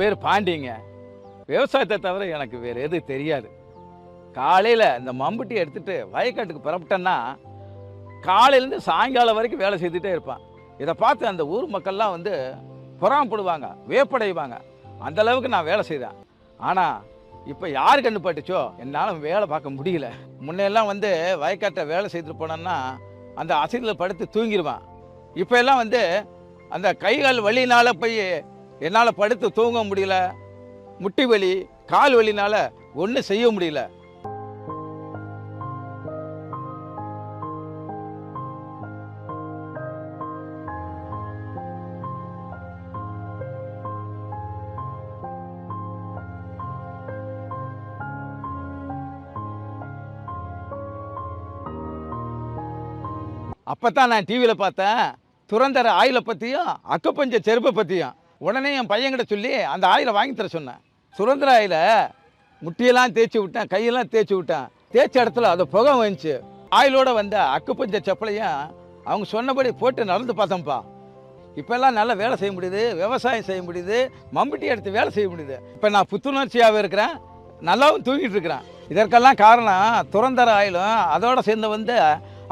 பேர் பாண்டிங்க. விவசாயத்தை தவிர எனக்கு வேறு எது தெரியாது. காலையில் இந்த மம்புட்டி எடுத்துட்டு வயக்காட்டுக்கு புறப்பட்டேன்னா காலையிலேருந்து சாயங்காலம் வரைக்கும் வேலை செய்துட்டே இருப்பேன். இதை பார்த்து அந்த ஊர் மக்கள்லாம் வந்து புறாமப்படுவாங்க வேப்படைவாங்க அந்த அளவுக்கு நான் வேலை செய்தேன். ஆனால் இப்போ யார் கண்ணு பட்டுச்சோ என்னால் வேலை பார்க்க முடியல. முன்னெல்லாம் வந்து வயக்காட்டை வேலை செய்துட்டு போனேன்னா அந்த அசதியில் படுத்து தூங்கிடுவேன். இப்போ எல்லாம் வந்து அந்த கைகால் வலினால போய் என்னால் படுத்து தூங்க முடியல. முட்டி வலி கால் வலினால ஒன்றும் செய்ய முடியல. அப்போ தான் நான் டிவியில் பார்த்தேன். துறந்தர ஆயிலை பற்றியும் அக்கப்பஞ்ச செருப்பை பற்றியும் உடனே என் பையன்கிட்ட சொல்லி அந்த ஆயிலை வாங்கி தர சொன்னேன். சுதந்திர ஆயில முட்டியெல்லாம் தேய்ச்சி விட்டேன் கையெல்லாம் தேய்ச்சி விட்டேன். தேய்ச்ச இடத்துல அது புகை வந்துச்சு. ஆயிலோட வந்த அக்குப்பஞ்ச செப்பலையும் அவங்க சொன்னபடி போட்டு நடந்து பார்த்தோம்ப்பா இப்போல்லாம் நல்லா வேலை செய்ய முடியுது விவசாயம் செய்ய முடியுது மம்பட்டி எடுத்து வேலை செய்ய முடியுது. இப்போ நான் புத்துணர்ச்சியாகவே இருக்கிறேன் நல்லாவும் தூங்கிட்டு இருக்கிறேன். இதற்கெல்லாம் காரணம் துறந்தர ஆயிலும் அதோட சேர்ந்து வந்து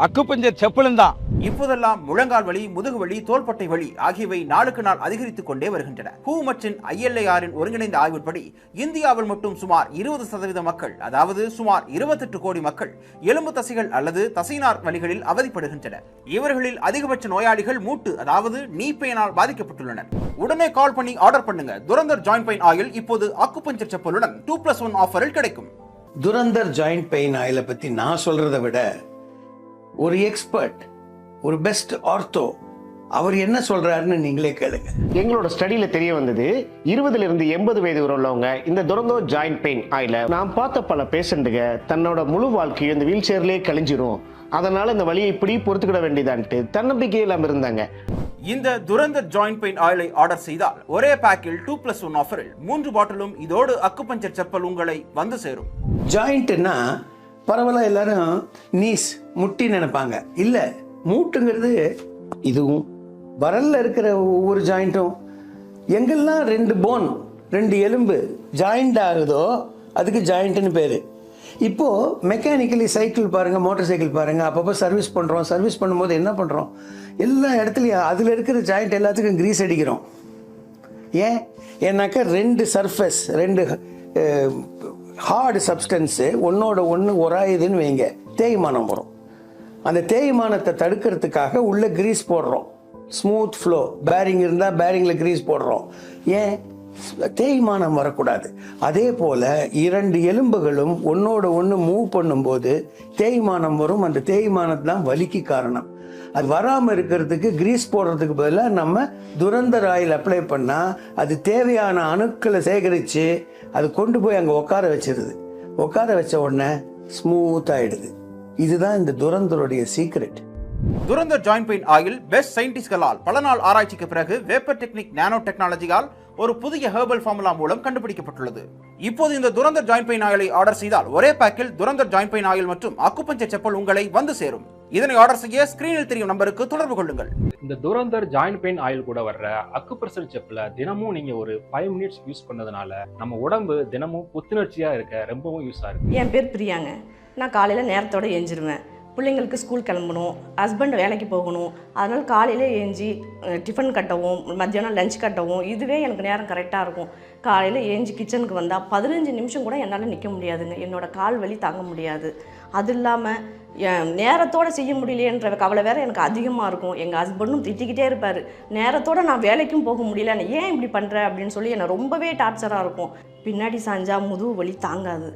அக்குப்பஞ்சர் செப்பலும் தான். இப்போதெல்லாம் முழங்கால் வலி முதுகு வலி தோள்பட்டை வலி ஆகியவை நாளுக்கு நாள் அதிகரித்துக் கொண்டே வருகின்றன. ஹூ மற்றும் ஐஎல்ஏஆரின் ஒருங்கிணைந்த ஆய்வின்படி இந்தியாவில் மட்டும் சுமார் இருபது சதவீத மக்கள் அதாவது சுமார் இருபத்தெட்டு கோடி மக்கள் எலும்பு தசைகள் அல்லது தசைநார் வலிகளில் அவதிப்படுகின்றனர். இவர்களில் அதிகபட்ச நோயாளிகள் மூட்டு அதாவது நீ பெயினால் பாதிக்கப்பட்டுள்ளனர். உடனே கால் பண்ணி ஆர்டர் பண்ணுங்க. துரந்தர் ஜாயிண்ட் பெயின் ஆயில் இப்போது அக்குபஞ்சர் செப்பலுடன் டூ பிளஸ் ஒன் ஆஃபரில் கிடைக்கும். துரந்தர் ஜாயிண்ட் பெயின் ஆயிலை பற்றி நான் சொல்கிறத விட ஒரு எக்ஸ்பர்ட் ஒரு பெஸ்ட் ஆர்த்தோ அவர் என்ன சொல்கிறாருன்னு நீங்களே கேளுங்க. எங்களோட ஸ்டடியில தெரிய வந்தது இருபதுல இருந்து எண்பது வயது உள்ளவங்க இந்த துரந்தோ ஜாயிண்ட் பெயின் ஆயில நான் பார்த்த பல பேஷண்ட்டுங்க தன்னோட முழு வாழ்க்கையும் இந்த வீல் சேர்லயே கழிஞ்சிரும். அதனால இந்த வழியை இப்படி பொறுத்துக்கிட வேண்டியதான்ட்டு தன்னம்பிக்கை இல்லாம இருந்தாங்க. இந்த துரந்தர் ஜாயிண்ட் பெயின் ஆயிலை ஆர்டர் செய்தால் ஒரே பேக்கில் டூ பிளஸ் ஒன் ஆஃபரில் மூன்று பாட்டிலும் இதோடு அக்குபஞ்சர் செப்பல் உங்களை வந்து சேரும். ஜாயிண்ட்னா பரவாயில்ல எல்லாரும் நீஸ் முட்டி நினைப்பாங்க. இல்லை மூட்டுங்கிறது இதுவும். வரலில் இருக்கிற ஒவ்வொரு ஜாயிண்ட்டும் எங்கெல்லாம் ரெண்டு போன் ரெண்டு எலும்பு ஜாயிண்ட் ஆகுதோ அதுக்கு ஜாயிண்ட்டுன்னு பேர். இப்போது மெக்கானிக்கலி சைக்கிள் பாருங்கள் மோட்டார் சைக்கிள் பாருங்கள் அப்பப்போ சர்வீஸ் பண்ணுறோம் சர்வீஸ் பண்ணும்போது என்ன பண்ணுறோம் எல்லா இடத்துலையும் அதில் இருக்கிற ஜாயிண்ட் எல்லாத்துக்கும் கிரீஸ் அடிக்கிறோம். ஏன்? ஏன்னாக்கா ரெண்டு சர்ஃபஸ் ரெண்டு ஹார்டு சப்ஸ்டன்ஸு ஒன்றோட ஒன்று உராயுதுன்னு வைங்க. தேய்மானம் வரும். அந்த தேய்மானத்தை தடுக்கிறதுக்காக உள்ள கிரீஸ் போடுறோம். ஸ்மூத் ஃப்ளோ பேரிங் இருந்தால் பேரிங்கில் கிரீஸ் போடுறோம். ஏன்? தேய்மானம் வரக்கூடாது. அதே போல் இரண்டு எலும்புகளும் ஒன்றோட ஒன்று மூவ் பண்ணும்போது தேய்மானம் வரும். அந்த தேய்மானம் தான் வலிக்கு காரணம். அது வராமல் இருக்கிறதுக்கு கிரீஸ் போடுறதுக்கு பதிலாக நம்ம துரந்தர் ஆயில் அப்ளை பண்ணால் அது தேவையான அணுக்களை சேகரித்து அது கொண்டு போய் அங்கே உட்கார வச்சிருது. உட்கார வச்ச உடனே ஸ்மூத் ஆயிடுது. இதுதான் இந்த துரந்தருடைய secret Durandhar join pain oil best சயின்டிஸ்ட்களால் பல நாள் ஆராய்ச்சிக்கு பிறகு வேப்பர் டெக்னிக் நானோ டெக்னாலஜியால் ஒரு புதிய ஹெர்பல் ஃபார்முலா மூலம் கண்டுபிடிக்கப்பட்டுள்ளது. இப்போது இந்த துரந்தர் ஜாயின் பெயின் ஆயிலை ஆர்டர் செய்தால் ஒரே பேக்கில் துரந்தர் ஜாயின் பெயின் ஆயில் மற்றும் அக்குபஞ்சர் செப்பல் உங்களை வந்து சேரும். இதனை ஆர்டர் செய்ய ஸ்கிரீனில் தெரியும் நம்பருக்கு தொடர்பு கொள்ளுங்கள். இந்த துரந்தர் ஜாயிண்ட் பெயின் ஆயில் கூட வர்ற அக்குப்ரெஷர் செப்பில் தினமும் நீங்க ஒரு ஃபைவ் மினிட்ஸ் யூஸ் பண்ணதுனால நம்ம உடம்பு தினமும் புத்துணர்ச்சியா இருக்க ரொம்பவும் யூஸா இருக்கு. என் பேர் பிரியாங்க. நான் காலையில் நேரத்தோட எழுந்திருவேன் பிள்ளைங்களுக்கு ஸ்கூல் கிளம்பணும் ஹஸ்பண்ட் வேலைக்கு போகணும் அதனால் காலையில் ஏஞ்சி டிஃபன் கட்டவும் மத்தியானம் லஞ்ச் கட்டவும் இதுவே எனக்கு நேரம் கரெக்டாக இருக்கும். காலையில் ஏஞ்சி கிச்சனுக்கு வந்தால் பதினஞ்சு நிமிஷம் கூட என்னால் நிற்க முடியாதுங்க. என்னோட கால் வலி தாங்க முடியாது. அது இல்லாமல் நேரத்தோடு நேரத்தோட செய்ய முடியலையன்ற கவலை வேற எனக்கு அதிகமாக இருக்கும். எங்கள் ஹஸ்பண்டும் திட்டிக்கிட்டே இருப்பார். நேரத்தோட நான் வேலைக்கும் போக முடியல. நான் ஏன் இப்படி பண்ணுற அப்படின்னு சொல்லி என்னை ரொம்பவே டார்ச்சராக இருக்கும். பின்னாடி சாஞ்சா முதுகு வலி தாங்காது.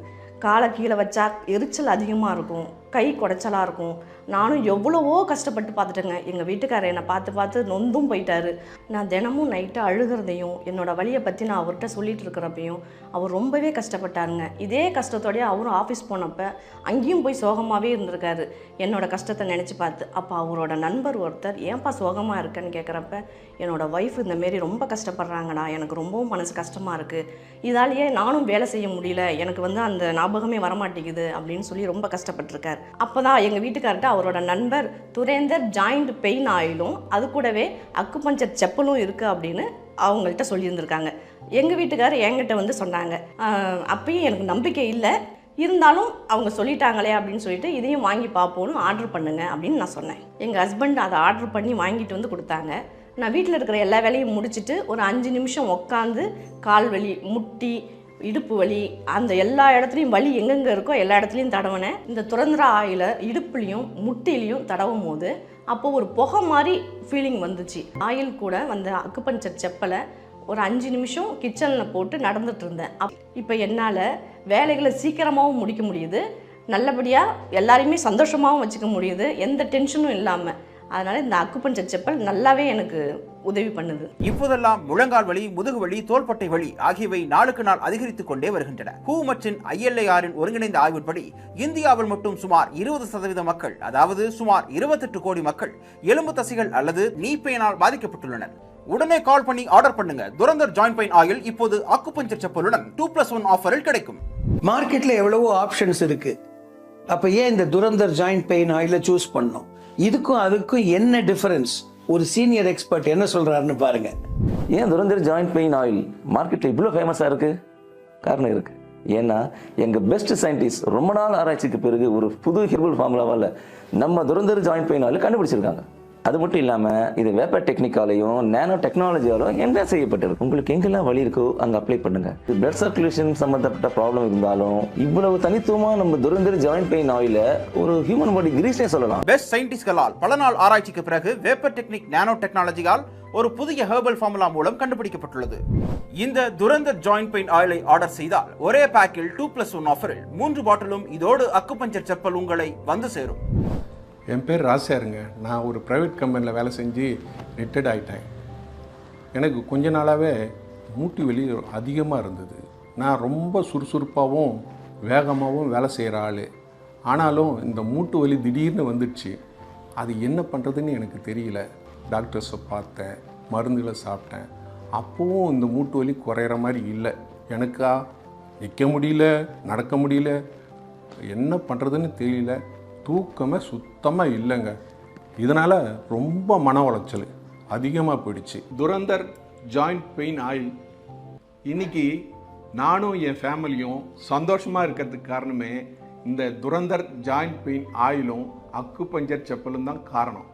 காலை கீழே வச்சா எரிச்சல் அதிகமாக இருக்கும். கை குடைச்சலாக இருக்கும். நானும் எவ்வளவோ கஷ்டப்பட்டு பார்த்துட்டேங்க. எங்கள் வீட்டுக்காரர் என்னை பார்த்து பார்த்து நொந்தும் போயிட்டாரு. நான் தினமும் நைட்டு அழுகிறதையும் என்னோடய வழியை பற்றி நான் அவர்கிட்ட சொல்லிட்டு இருக்கிறப்பையும் அவர் ரொம்பவே கஷ்டப்பட்டாருங்க. இதே கஷ்டத்தோடய அவரும் ஆஃபீஸ் போனப்போ அங்கேயும் போய் சோகமாகவே இருந்திருக்காரு. என்னோடய கஷ்டத்தை நினச்சி பார்த்து அப்போ அவரோட நண்பர் ஒருத்தர் ஏன்பா சோகமாக இருக்கேன்னு கேட்குறப்ப என்னோட ஒய்ஃப் இந்தமாரி ரொம்ப கஷ்டப்படுறாங்கடா. எனக்கு ரொம்பவும் மனசு கஷ்டமாக இருக்குது இதாலேயே நானும் வேலை செய்ய முடியல. எனக்கு வந்து அந்த ஞாபகமே வரமாட்டேங்குது அப்படின்னு சொல்லி ரொம்ப கஷ்டப்பட்டிருக்காரு. அப்போதான் அப்போ தான் எங்கள் வீட்டுக்கார்ட்ட அவரோட நண்பர் துரேந்தர் ஜாயிண்ட் பெயின் ஆயிலும் அது கூடவே அக்குபஞ்சர் செப்பலும் இருக்குது அப்படின்னு அவங்கள்ட்ட சொல்லியிருந்திருக்காங்க. எங்கள் வீட்டுக்காரர் என்கிட்ட வந்து சொன்னாங்க. அப்பயும் எனக்கு நம்பிக்கை இல்லை. இருந்தாலும் அவங்க சொல்லிட்டாங்களே அப்படின்னு சொல்லிட்டு இதையும் வாங்கி பார்ப்போன்னு ஆர்டர் பண்ணுங்க அப்படின்னு நான் சொன்னேன். எங்கள் ஹஸ்பண்ட் அதை ஆர்டர் பண்ணி வாங்கிட்டு வந்து கொடுத்தாங்க. நான் வீட்டில் இருக்கிற எல்லா வேலையும் முடிச்சுட்டு ஒரு அஞ்சு நிமிஷம் உட்காந்து கால் வலி முட்டி இடுப்பு வலி அந்த எல்லா இடத்துலையும் வலி எங்கெங்கே இருக்கோ எல்லா இடத்துலையும் தடவினேன். இந்த துறந்திர ஆயில இடுப்புலையும் முட்டிலையும் தடவும் போது அப்போ ஒரு புகை மாதிரி ஃபீலிங் வந்துச்சு. ஆயில் கூட வந்த அக்குபஞ்சர் செப்பலை ஒரு அஞ்சு நிமிஷம் கிச்சனில் போட்டு நடந்துட்டு இருந்தேன். அப் இப்போ என்னால் வேலைகளை சீக்கிரமாகவும் முடிக்க முடியுது. நல்லபடியாக எல்லாரையுமே சந்தோஷமாகவும் வச்சுக்க முடியுது. எந்த டென்ஷனும் இல்லாமல் அதனால் இந்த அக்குபஞ்சர் செப்பல் நல்லாவே எனக்கு உதவி பண்ணுது. இப்போதெல்லாம் முழங்கால் வலி முதுகு வலி தோள்பட்டை வலி ஆகியவை நாளுக்கு நாள் அதிகரித்துக் கொண்டே வருகின்றன. ஹூ மற்றும் ஐஎல்ஐஆரின் ஒருங்கிணைந்த ஆய்வின்படி இந்தியாவில் மட்டும் சுமார் இருபது சதவீத மக்கள் அதாவது சுமார் இருபத்தெட்டு கோடி மக்கள் எலும்பு தசைகள் அல்லது நீ பெயினால் பாதிக்கப்பட்டுள்ளனர். உடனே கால் பண்ணி ஆர்டர் பண்ணுங்க. துரந்தர் ஜாயிண்ட் பெயின் ஆயில் இப்போது அக்குபஞ்சர் செப்பலுடன் டூ பிளஸ் ஒன் ஆஃபரில் கிடைக்கும். மார்க்கெட்ல எவ்வளவோ ஆப்ஷன்ஸ் இருக்கு. அப்ப ஏன் இந்த துரந்தர் ஜாயிண்ட் பெயின் ஆயில சூஸ் பண்ணோம் இதுக்கும் அதுக்கும் என்ன டிஃபரன்ஸ் ஒரு சீனியர் எக்ஸ்பர்ட் என்ன சொல்றாருன்னு பாருங்க. ஏன் துரந்தர் ஜாயிண்ட் பெயின் ஆயில் மார்க்கெட்டில் இவ்வளோ ஃபேமஸாக இருக்கு? காரணம் இருக்கு. ஏன்னா எங்கள் பெஸ்ட் சயின்டிஸ்ட் ரொம்ப நாள் ஆராய்ச்சிக்கு பிறகு ஒரு புது ஹெர்பல் ஃபார்முலாவால் நம்ம துரந்தர் ஜாயிண்ட் பெயின் ஆயில் கண்டுபிடிச்சிருக்காங்க. அது மட்டும் இல்லாமல் இது வேப்பர் டெக்னிக்காலையும் நேனோ டெக்னாலஜியாலும் என்ன செய்யப்பட்டிருக்கு? உங்களுக்கு எங்கெல்லாம் வழி இருக்கோ அங்கே அப்ளை பண்ணுங்க. பிளட் சர்க்குலேஷன் சம்மந்தப்பட்ட ப்ராப்ளம் இருந்தாலும் இவ்வளவு தனித்துவமாக நம்ம துரந்தர் ஜாயிண்ட் பெயின் ஆயில ஒரு ஹியூமன் பாடி கிரீஸ்னே சொல்லலாம். பெஸ்ட் சயின்டிஸ்ட்களால் பல நாள் ஆராய்ச்சிக்கு பிறகு வேப்பர் டெக்னிக் நானோ டெக்னாலஜியால் ஒரு புதிய ஹெர்பல் ஃபார்முலா மூலம் கண்டுபிடிக்கப்பட்டுள்ளது. இந்த துரந்தர் ஜாயிண்ட் பெயின் ஆயிலை ஆர்டர் செய்தால் ஒரே பேக்கில் டூ பிளஸ் ஒன் ஆஃபரில் மூன்று பாட்டிலும் இதோடு அக்குபஞ்சர் செப்பல் உங்களை வந்து சேரும். என் பேர் ராசியாருங்க நான் ஒரு ப்ரைவேட் கம்பெனியில் வேலை செஞ்சு ரிட்டையர்ட் ஆகிட்டேன் எனக்கு கொஞ்ச நாளாகவே மூட்டு வலி அதிகமாக இருந்தது. நான் ரொம்ப சுறுசுறுப்பாகவும் வேகமாகவும் வேலை செய்கிற ஆள். ஆனாலும் இந்த மூட்டு வலி திடீர்னு வந்துடுச்சு. அது என்ன பண்ணுறதுன்னு எனக்கு தெரியல. டாக்டர்ஸை பார்த்தேன் மருந்துகளை சாப்பிட்டேன். அப்போவும் இந்த மூட்டு வலி குறையிற மாதிரி இல்லை. எனக்கா நிற்க முடியல நடக்க முடியல என்ன பண்ணுறதுன்னு தெரியல. தூக்கமே சுத்தமாக இல்லைங்க. இதனால் ரொம்ப மன உளைச்சல் அதிகமாக போயிடுச்சு. Durandhar joint pain oil. இன்னைக்கு நானும் என் ஃபேமிலியும் சந்தோஷமாக இருக்கிறதுக்கு காரணமே இந்த துரந்தர் ஜாயிண்ட் பெயின் ஆயிலும் அக்கு பஞ்சர் செப்பலும் தான் காரணம்.